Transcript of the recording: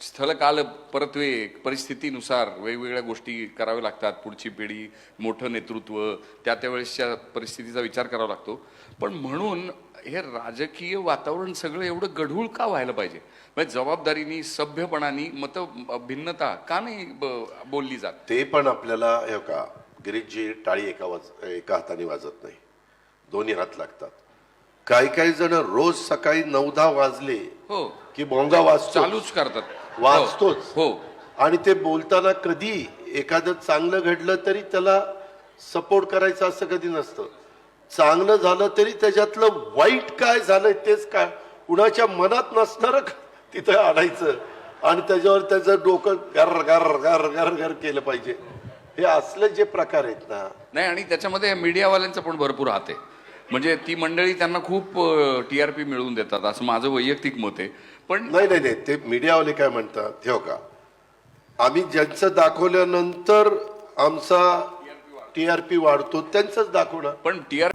स्थलकाल परत्वे परिस्थितीनुसार वेगवेगळ्या गोष्टी कराव्या लागतात. पुढची पिढी मोठं नेतृत्व त्या त्यावेळेसच्या परिस्थितीचा विचार करावा लागतो. पण म्हणून हे राजकीय वातावरण सगळं एवढं गढूळ का व्हायला पाहिजे? म्हणजे जबाबदारीनी सभ्यपणाने मत भिन्नता का नाही बोलली जात? ते पण आपल्याला हे का गिरीशजी टाळी एका वाज एका हाताने वाजत नाही. दोन्ही हात लागतात. काही काही जण रोज सकाळी नऊ दहा वाजले हो. की भोंगा वाजतो. चालूच करतात. वाचतोच. हो आणि ते बोलताना कधी एखादं चांगलं घडलं तरी त्याला सपोर्ट करायचं असं कधी नसतं. चांगलं झालं तरी त्याच्यातलं वाईट काय झालंय तेच काय? कुणाच्या मनात नसणार तिथं आणायचं? आणि त्याच्यावर त्याचं डोकं गर गर गर गर गर केलं पाहिजे. हे असले जे प्रकार आहेत ना. नाही आणि त्याच्यामध्ये मीडियावाल्यांचा पण भरपूर हात आहे. म्हणजे ती मंडळी त्यांना खूप टी आर पी मिळवून देतात. असं माझं वैयक्तिक मत आहे. पण नाही नाही नाही. ते मीडियावाले काय म्हणतात? ठेव का आम्ही ज्यांचं दाखवल्यानंतर आमचा टी आर पी वाढतो त्यांचंच दाखवणार. पण टी आर